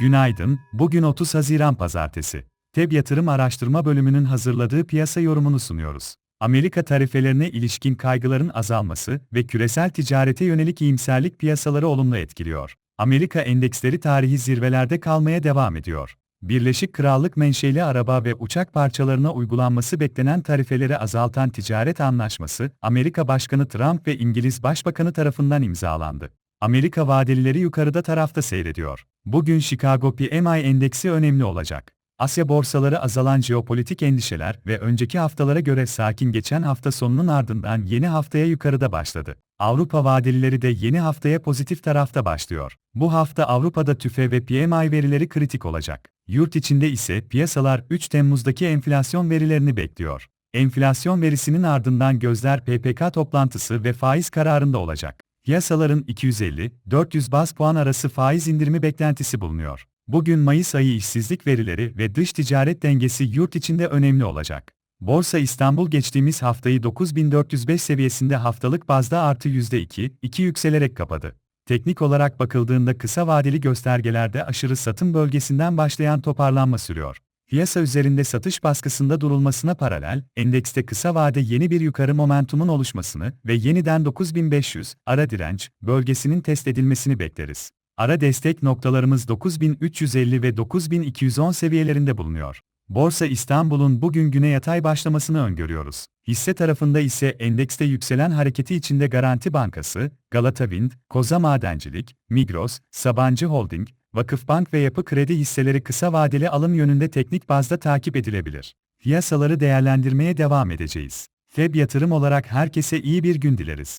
Günaydın, bugün 30 Haziran Pazartesi. TEB Yatırım Araştırma Bölümünün hazırladığı piyasa yorumunu sunuyoruz. Amerika tarifelerine ilişkin kaygıların azalması ve küresel ticarete yönelik iyimserlik piyasaları olumlu etkiliyor. Amerika endeksleri tarihi zirvelerde kalmaya devam ediyor. Birleşik Krallık menşeli araba ve uçak parçalarına uygulanması beklenen tarifeleri azaltan ticaret anlaşması, Amerika Başkanı Trump ve İngiliz Başbakanı tarafından imzalandı. Amerika vadelileri yukarıda tarafta seyrediyor. Bugün Chicago PMI endeksi önemli olacak. Asya borsaları azalan jeopolitik endişeler ve önceki haftalara göre sakin geçen hafta sonunun ardından yeni haftaya yukarıda başladı. Avrupa vadelileri de yeni haftaya pozitif tarafta başlıyor. Bu hafta Avrupa'da tüfe ve PMI verileri kritik olacak. Yurt içinde ise piyasalar 3 Temmuz'daki enflasyon verilerini bekliyor. Enflasyon verisinin ardından gözler PPK toplantısı ve faiz kararında olacak. Piyasaların 250-400 baz puan arası faiz indirimi beklentisi bulunuyor. Bugün Mayıs ayı işsizlik verileri ve dış ticaret dengesi yurt içinde önemli olacak. Borsa İstanbul geçtiğimiz haftayı 9405 seviyesinde haftalık bazda artı %2, 2 yükselerek kapadı. Teknik olarak bakıldığında kısa vadeli göstergelerde aşırı satım bölgesinden başlayan toparlanma sürüyor. Piyasa üzerinde satış baskısında durulmasına paralel, endekste kısa vade yeni bir yukarı momentumun oluşmasını ve yeniden 9500 ara direnç bölgesinin test edilmesini bekleriz. Ara destek noktalarımız 9350 ve 9210 seviyelerinde bulunuyor. Borsa İstanbul'un bugün güne yatay başlamasını öngörüyoruz. Hisse tarafında ise endekste yükselen hareketi içinde Garanti Bankası, Galata Wind, Koza Madencilik, Migros, Sabancı Holding, Vakıfbank ve Yapı Kredi hisseleri kısa vadeli alım yönünde teknik bazda takip edilebilir. Piyasaları değerlendirmeye devam edeceğiz. FEB yatırım olarak herkese iyi bir gün dileriz.